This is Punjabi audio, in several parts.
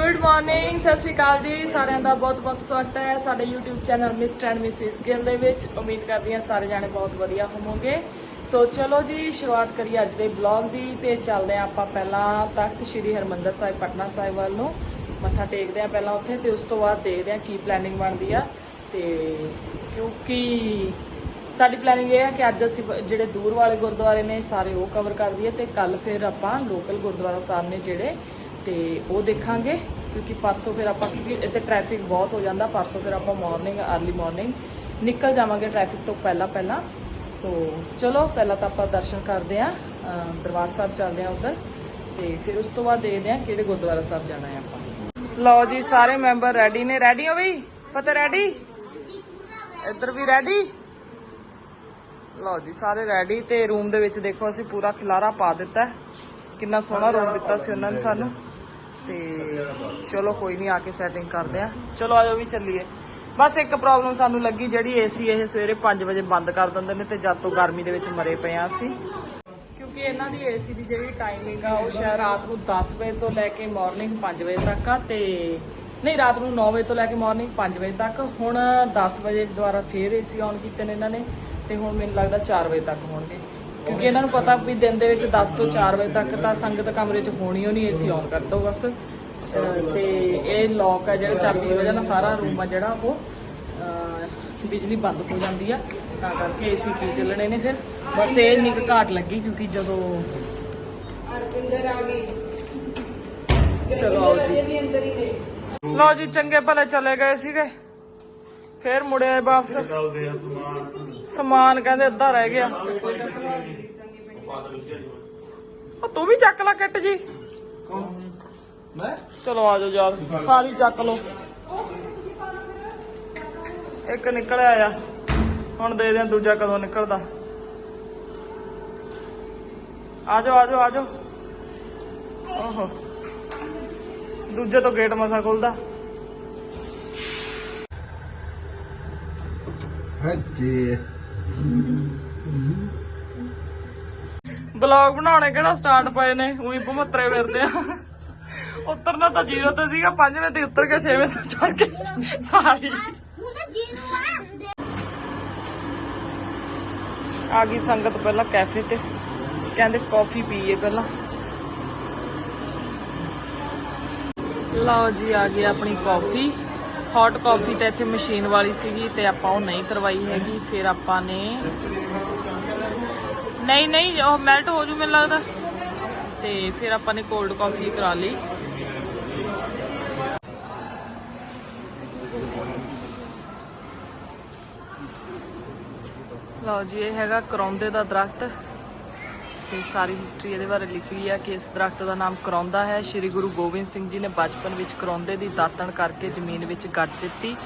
ਗੁੱਡ ਮਾਰਨਿੰਗ ਸਤਿ ਸ਼੍ਰੀ ਅਕਾਲ ਜੀ। ਸਾਰਿਆਂ ਦਾ ਬਹੁਤ-ਬਹੁਤ ਸਵਾਗਤ ਹੈ ਸਾਡੇ YouTube channel mister and missus Gill ਦੇ ਵਿੱਚ। ਉਮੀਦ ਕਰਦੀ ਹਾਂ ਸਾਰੇ ਜਾਣੇ ਬਹੁਤ ਵਧੀਆ ਹੋਵੋਗੇ। ਸੋ ਚਲੋ ਜੀ, ਸ਼ੁਰੂਆਤ ਕਰੀਏ ਅੱਜ ਦੇ ਬਲੌਗ ਦੀ ਤੇ ਚੱਲਦੇ ਹਾਂ ਆਪਾਂ ਪਹਿਲਾਂ ਤਖਤ ਸ੍ਰੀ ਹਰਮੰਦਰ ਸਾਹਿਬ, ਪਟਨਾ ਸਾਹਿਬ ਵੱਲ ਨੂੰ। ਮੱਥਾ ਟੇਕਦੇ ਹਾਂ ਪਹਿਲਾਂ ਉੱਥੇ ਤੇ ਉਸ ਤੋਂ ਬਾਅਦ ਦੇਖਦੇ ਹਾਂ ਕੀ ਪਲੈਨਿੰਗ ਬਣਦੀ ਆ। ਤੇ ਕਿਉਂਕਿ ਸਾਡੀ ਪਲੈਨਿੰਗ ਇਹ ਹੈ ਕਿ ਅੱਜ ਅਸੀਂ ਜਿਹੜੇ ਦੂਰ ਵਾਲੇ ਗੁਰਦੁਆਰੇ ਨੇ, ਸਾਰੇ ਉਹ ਕਵਰ ਕਰ ਦਈਏ ਤੇ ਕੱਲ ਫਿਰ ਆਪਾਂ ਲੋਕਲ ਗੁਰਦੁਆਰਾ ਸਾਹਿਬ ਨੇ ਜਿਹੜੇ ਤੇ ਉਹ ਦੇਖਾਂਗੇ, ਕਿਉਂਕਿ ਪਰਸੋਂ ਫਿਰ ਆਪਾਂ ਕਿਉਂਕਿ ਇੱਥੇ ਟ੍ਰੈਫਿਕ ਬਹੁਤ ਹੋ ਜਾਂਦਾ, ਪਰਸੋਂ ਫਿਰ ਆਪਾਂ ਮਾਰਨਿੰਗ ਅਰਲੀ ਮਾਰਨਿੰਗ ਨਿਕਲ ਜਾਵਾਂਗੇ ਟ੍ਰੈਫਿਕ ਤੋਂ ਪਹਿਲਾਂ ਪਹਿਲਾਂ। ਸੋ ਚਲੋ, ਪਹਿਲਾਂ ਤਾਂ ਆਪਾਂ ਦਰਸ਼ਨ ਕਰਦੇ ਆਂ ਦਰਬਾਰ ਸਾਹਿਬ ਚੱਲਦੇ ਆਂ ਉਧਰ ਤੇ ਫਿਰ ਉਸ ਤੋਂ ਬਾਅਦ ਦੇਖਦੇ ਆਂ ਕਿਹੜੇ ਗੁਰਦੁਆਰਾ ਸਾਹਿਬ ਜਾਣਾ ਹੈ ਆਪਾਂ। ਲਓ ਜੀ, ਸਾਰੇ ਮੈਂਬਰ ਰੈਡੀ ਨੇ ਰੈਡੀ ਹੋ ਬਈ ਪਤਾ ਰੈਡੀ ਇੱਧਰ ਵੀ ਰੈਡੀ ਲਓ ਜੀ, ਸਾਰੇ ਰੈਡੀ ਤੇ ਰੂਮ ਦੇ ਵਿੱਚ ਦੇਖੋ, ਅਸੀਂ ਪੂਰਾ ਖਿਲਾਰਾ ਪਾ ਦਿੱਤਾ। ਕਿੰਨਾ ਸੋਹਣਾ ਰੂਮ ਦਿੱਤਾ ਸੀ ਉਹਨਾਂ ਨੇ ਸਾਨੂੰ। ਤੇ ਚਲੋ ਕੋਈ ਨਹੀਂ, ਆ ਕੇ ਸੈਟਿੰਗ ਕਰਦੇ ਆ। ਚਲੋ, ਆਜੋ ਵੀ ਚੱਲੀਏ। ਬਸ ਇੱਕ ਪ੍ਰੋਬਲਮ ਸਾਨੂੰ ਲੱਗੀ ਜਿਹੜੀ ਏਸੀ ਇਹ ਸਵੇਰੇ 5 ਵਜੇ ਬੰਦ ਕਰ ਦਿੰਦੇ ਨੇ ਤੇ ਜਦ ਤੋਂ ਗਰਮੀ ਦੇ ਵਿੱਚ ਮਰੇ ਪਏ ਆ ਅਸੀਂ। ਕਿਉਂਕਿ ਇਹਨਾਂ ਦੀ ਏਸੀ ਦੀ ਜਿਹੜੀ ਟਾਈਮਿੰਗ ਆ, ਉਹ ਸ਼ਾਇਦ ਰਾਤ ਨੂੰ 10 ਵਜੇ ਤੋਂ ਲੈ ਕੇ ਮਾਰਨਿੰਗ 5 ਵਜੇ ਤੱਕ ਆ ਤੇ ਨਹੀਂ, ਰਾਤ ਨੂੰ 9 ਵਜੇ ਤੋਂ ਲੈ ਕੇ ਮਾਰਨਿੰਗ 5 ਵਜੇ ਤੱਕ। ਹੁਣ 10 ਵਜੇ ਦੁਆਰਾ ਫੇਰ ਏਸੀ ਆਨ ਕੀਤੇ ਨੇ ਇਹਨਾਂ ਨੇ ਤੇ ਹੁਣ ਮੈਨੂੰ ਲੱਗਦਾ 4 ਵਜੇ ਤੱਕ ਹੋਣਗੇ। ਕਿਉਂਕਿ ਇਹਨਾਂ ਨੂੰ ਪਤਾ ਵੀ ਦਿਨ ਦੇ ਵਿੱਚ 10 ਤੋਂ 4 ਵਜੇ ਤੱਕ ਤਾਂ ਸੰਗਤ ਕਮਰੇ 'ਚ ਹੋਣੀ ਨਹੀਂ ਏਸੀ ਆਨ ਕਰ ਦੋ ਬਸ। ਤੇ ਇਹ ਲੌਕ ਆ ਜਿਹੜਾ ਚਾਬੀ ਦੀ ਵਜ੍ਹਾ ਨਾਲ ਸਾਰਾ ਰੂਮ ਆ ਜਿਹੜਾ ਉਹ ਬਿਜਲੀ ਬੰਦ ਹੋ ਜਾਂਦੀ ਆ। ਤਾਂ ਕਰਕੇ ਏਸੀ ਕੀ ਚੱਲਣੇ ਨੇ ਫਿਰ। ਬਸ ਇਹ ਨਿਕ ਘਾਟ ਲੱਗੀ ਕਿਉਂਕਿ ਜਦੋਂ ਅਰਵਿੰਦਰ ਆ ਗਈ ਚਲੋ ਆਓ ਜੀ। ਲਓ ਜੀ ਚੰਗੇ ਭਲੇ ਚਲੇ ਗਏ ਸੀਗੇ। ਫੇਰ ਮੁੜੇ ਆਏ ਵਾਪਸ। ਸਮਾਨ ਕਹਿੰਦੇ ਅੱਧਾ ਰਹਿ ਗਿਆ। ਉਹ ਤੂੰ ਵੀ ਚੱਕ ਲੈ ਕਿੱਟ ਜੀ। ਮੈਂ? ਚਲੋ ਆ ਜਾਓ ਯਾਰ ਸਾਰੀ ਚੱਕ ਲਓ। ਇੱਕ ਨਿਕਲਿਆ ਆ। ਹੁਣ ਦੇ ਦਿਆਂ ਦੂਜਾ ਕਦੋਂ ਨਿਕਲਦਾ। ਆ ਜਾਓ ਆ ਜਾਓ ਆ ਜਾਓ। ਓਹੋ। ਦੂਜੇ ਤੋਂ ਗੇਟ ਮਸਾ ਖੁੱਲਦਾ। ਹੱਜੀ। ਬਲੌਗ ਬਣਾਉਣੇ ਕਿਹੜਾ ਸਟਾਰਟ ਪਏ ਨੇ? ਉਹੀ ਭਮਤਰੇ ਫਿਰਦੇ ਆ। ਉਤਰਨਾ ਤਾਂ ਜ਼ੀਰੋ ਤੇ ਸੀਗਾ 5ਵੇਂ ਤੇ ਉਤਰ ਕੇ 6ਵੇਂ ਤੇ ਚੜ ਕੇ ਸਾਰੀ। ਆ ਗਈ ਸੰਗਤ ਪਹਿਲਾਂ ਕੈਫੇ ਤੇ। ਕਹਿੰਦੇ ਕਾਫੀ ਪੀਏ ਪਹਿਲਾਂ। ਲਓ ਜੀ, ਆ ਗਈ ਆਪਣੀ ਕਾਫੀ। ਹੌਟ ਕਾਫੀ ਤਾਂ ਇੱਥੇ ਮਸ਼ੀਨ ਵਾਲੀ ਸੀਗੀ ਤੇ ਆਪਾਂ ਉਹ ਨਹੀਂ ਕਰਵਾਈ ਹੈਗੀ। ਫਿਰ ਆਪਾਂ ਨੇ ਨਹੀਂ ਨਹੀਂ, ਉਹ ਮੈਲਟ ਹੋ ਜੂ ਮੈਨੂੰ ਲੱਗਦਾ। ਤੇ ਫਿਰ ਆਪਾਂ ਨੇ ਕੋਲਡ ਕਾਫੀ ਕਰਾ ਲਈ। ਲਓ ਜੀ, ਇਹ ਹੈਗਾ ਕਰੌਂਦੇ ਦਾ ਦਰਖਤ। ਤੇ ਸਾਰੀ ਹਿਸਟਰੀ ਇਹਦੇ ਬਾਰੇ ਲਿਖੀ ਹੈ ਕਿ ਇਸ ਦਰਖਤ ਦਾ ਨਾਮ ਕਰੌਂਦਾ ਹੈ। ਸ੍ਰੀ ਗੁਰੂ ਗੋਬਿੰਦ ਸਿੰਘ ਜੀ ਨੇ ਬਚਪਨ ਵਿੱਚ ਕਰੌਂਦੇ ਦੀ ਦਾਤਣ ਕਰਕੇ ਜ਼ਮੀਨ ਵਿੱਚ ਗੱਡ ਦਿੱਤੀ।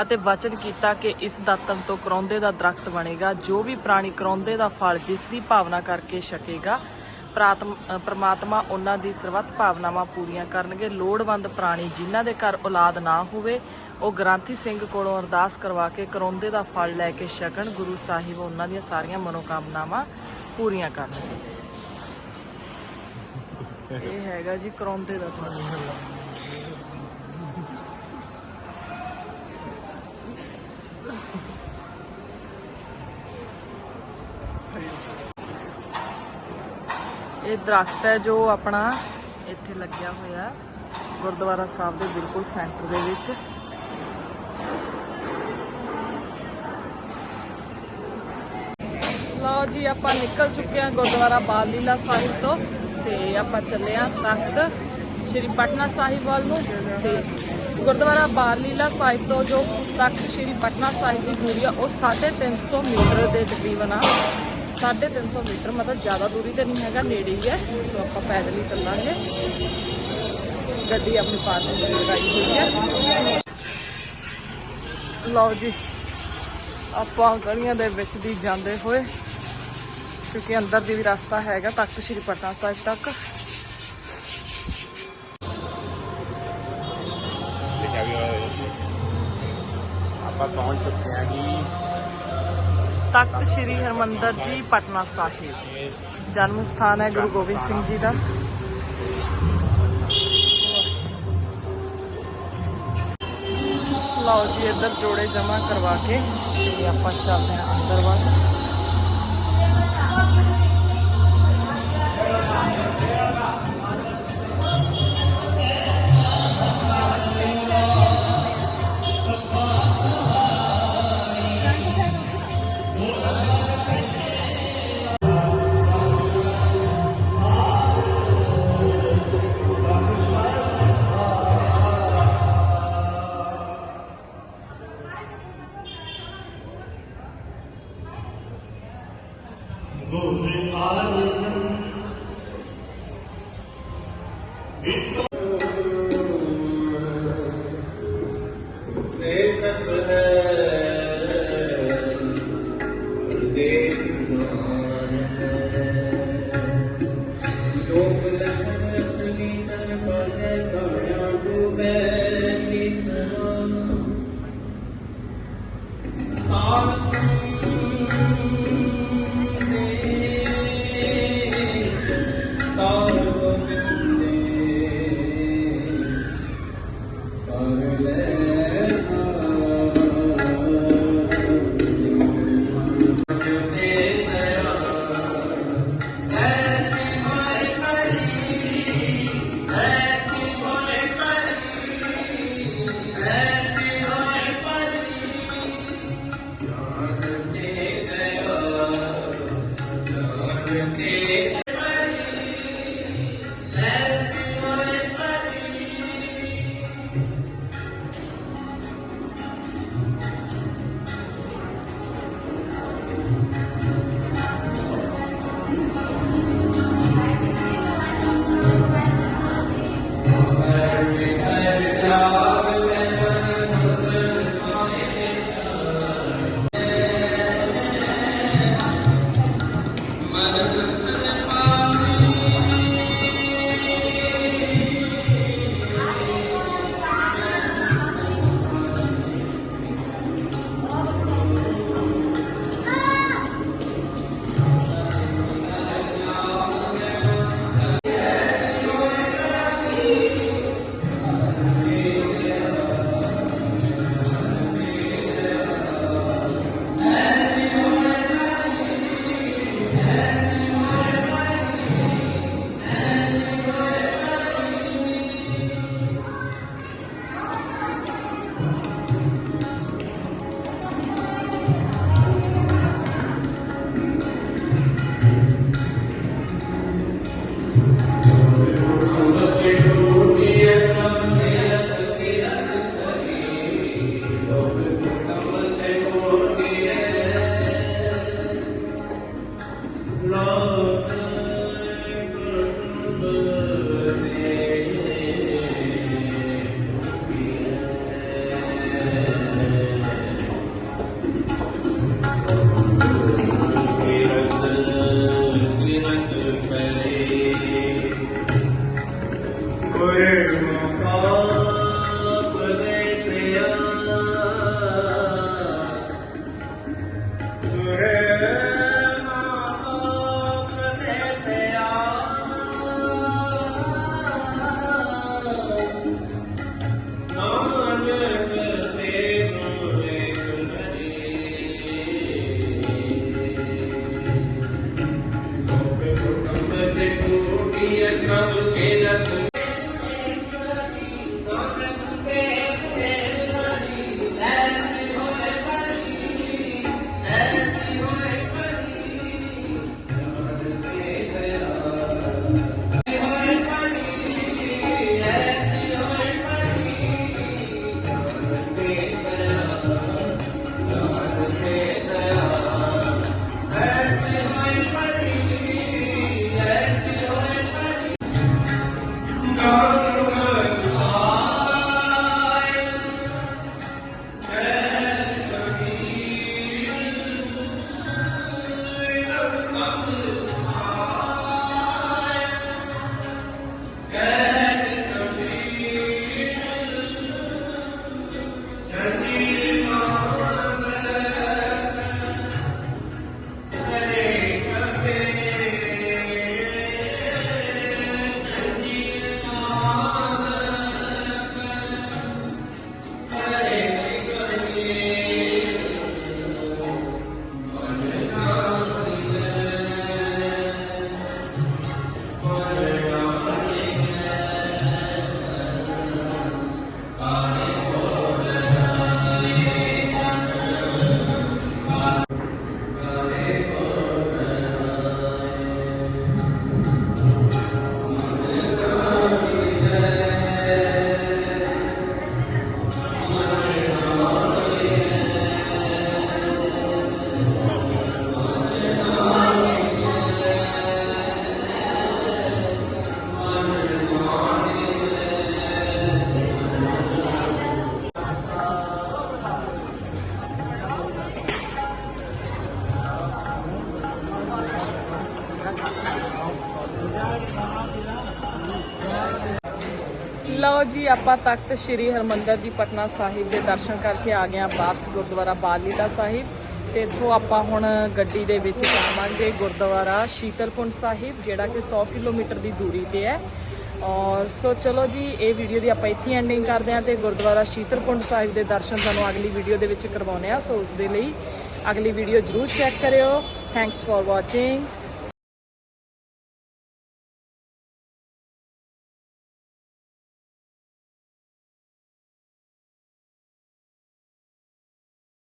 ਅਤੇ ਵਚਨ ਕੀਤਾ ਕਿ ਇਸ ਦਾਤਣ ਤੋਂ ਕਰੌਂਦੇ ਦਾ ਦਰਖਤ ਬਣੇਗਾ, ਜੋ ਵੀ ਪ੍ਰਾਣੀ ਕਰੌਂਦੇ ਦਾ ਫਲ ਜਿਸ ਦੀ ਭਾਵਨਾ ਕਰਕੇ ਛਕੇਗਾ ਪ੍ਰਮਾਤਮਾ ਉਹਨਾਂ ਦੀ ਸਰਬੱਤ ਭਾਵਨਾਵਾਂ ਪੂਰੀਆਂ ਕਰਨਗੇ। ਲੋੜਵੰਦ ਪ੍ਰਾਣੀ ਜਿਨ੍ਹਾਂ ਦੇ ਘਰ ਔਲਾਦ ਨਾ ਹੋਵੇ, ਉਹ ਗ੍ਰੰਥੀ ਸਿੰਘ ਕੋਲੋਂ ਅਰਦਾਸ ਕਰਵਾ ਕੇ ਕਰੌਂਦੇ ਦਾ ਫਲ ਲੈ ਕੇ ਛਕਣ, ਗੁਰੂ ਸਾਹਿਬ ਉਹਨਾਂ ਦੀਆਂ ਸਾਰੀਆਂ ਮਨੋਕਾਮਨਾਵਾਂ ਪੂਰੀਆਂ ਕਰਨਗੇ। ਇਹ ਹੈਗਾ ਜੀ ਕਰੌਂਦੇ ਦਾ ਫਲ। ਇਹ ਦਰਖਤ ਹੈ ਜੋ ਆਪਣਾ ਇੱਥੇ ਲੱਗਿਆ ਹੋਇਆ ਗੁਰਦੁਆਰਾ ਸਾਹਿਬ ਦੇ ਬਿਲਕੁਲ ਸੈਂਟਰ ਦੇ ਵਿੱਚ। ਲਓ ਜੀ, ਆਪਾਂ ਨਿਕਲ ਚੁੱਕੇ ਹਾਂ ਗੁਰਦੁਆਰਾ ਬਾਲ ਲੀਲਾ ਸਾਹਿਬ ਤੋਂ ਤੇ ਆਪਾਂ ਚੱਲੇ ਹਾਂ ਤਖਤ ਸ਼੍ਰੀ ਪਟਨਾ ਸਾਹਿਬ ਵੱਲ ਨੂੰ ਤੇ ਗੁਰਦੁਆਰਾ ਬਾਲ ਲੀਲਾ ਸਾਹਿਬ ਤੋਂ ਜੋ ਤਖਤ ਸ਼੍ਰੀ ਪਟਨਾ ਸਾਹਿਬ ਦੀ ਦੂਰੀ ਆ, ਉਹ 350 ਮੀਟਰ ਦੇ ਤਕਰੀਬਨ ਆ। 350 ਮੀਟਰ, ਮਤਲਬ ਜ਼ਿਆਦਾ ਦੂਰੀ ਤੇ ਨਹੀਂ ਹੈਗਾ, ਨੇੜੇ ਹੀ ਹੈ। ਸੋ ਆਪਾਂ ਪੈਦਲ ਹੀ ਚੱਲਾਂਗੇ। ਗੱਡੀ ਆਪਣੀ ਪਾਰਕਿੰਗ 'ਚ ਲਗਾਈ ਹੋਈ ਹੈ। ਲਓ ਜੀ, ਆਪਾਂ ਗਲੀਆਂ ਦੇ ਵਿੱਚ ਦੀ ਜਾਂਦੇ ਹੋਏ, ਕਿਉਂਕਿ ਅੰਦਰ ਦੀ ਵੀ ਰਸਤਾ ਹੈਗਾ ਤਖਤ ਸ਼੍ਰੀ ਪਟਨਾ ਸਾਹਿਬ ਤੱਕ। ਆਪਾਂ ਪਹੁੰਚ ਚੁੱਕੇ ਹਾਂ ਜੀ। ਤਖਤ ਸ੍ਰੀ ਹਰਮੰਦਰ ਜੀ, ਪਟਨਾ ਸਾਹਿਬ। ਜਨਮ ਸਥਾਨ ਹੈ ਗੁਰੂ ਗੋਬਿੰਦ ਸਿੰਘ ਜੀ ਦਾ। ਲਓ ਜੀ, ਇੱਧਰ ਜੋੜੇ ਜਮਾ ਕਰਵਾ ਕੇ, ਤੇ ਆਪਾਂ ਚੱਲਦੇ ਹਾਂ ਅੰਦਰ ਵੱਲ। Oh, Thank you. Amen. ਲਓ ਜੀ, ਆਪਾਂ ਤਖਤ ਸ੍ਰੀ ਹਰਮੰਦਰ ਜੀ ਪਟਨਾ ਸਾਹਿਬ ਦੇ ਦਰਸ਼ਨ ਕਰਕੇ ਆ ਗਏ ਹਾਂ ਵਾਪਸ ਗੁਰਦੁਆਰਾ ਬਾਲੀਦਾ ਸਾਹਿਬ। ਤੇ ਇੱਥੋਂ ਆਪਾਂ ਹੁਣ ਗੱਡੀ ਦੇ ਵਿੱਚ ਜਾਵਾਂਗੇ ਗੁਰਦੁਆਰਾ ਸ਼ੀਤਲਕੁੰਡ ਸਾਹਿਬ, ਜਿਹੜਾ ਕਿ 100 ਕਿਲੋਮੀਟਰ ਦੀ ਦੂਰੀ ਤੇ ਹੈ। ਔਰ ਸੋ ਚਲੋ ਜੀ, ਇਹ ਵੀਡੀਓ ਦੀ ਆਪਾਂ ਇੱਥੇ ਐਂਡਿੰਗ ਕਰਦੇ ਹਾਂ ਤੇ ਗੁਰਦੁਆਰਾ ਸ਼ੀਤਲਕੁੰਡ ਸਾਹਿਬ ਦੇ ਦਰਸ਼ਨ ਤੁਹਾਨੂੰ ਅਗਲੀ ਵੀਡੀਓ ਦੇ ਵਿੱਚ ਕਰਵਾਉਣੇ ਆ ਸੋ ਉਸ ਦੇ ਲਈ ਅਗਲੀ ਵੀਡੀਓ ਜਰੂਰ ਚੈੱਕ ਕਰਿਓ। Thanks for watching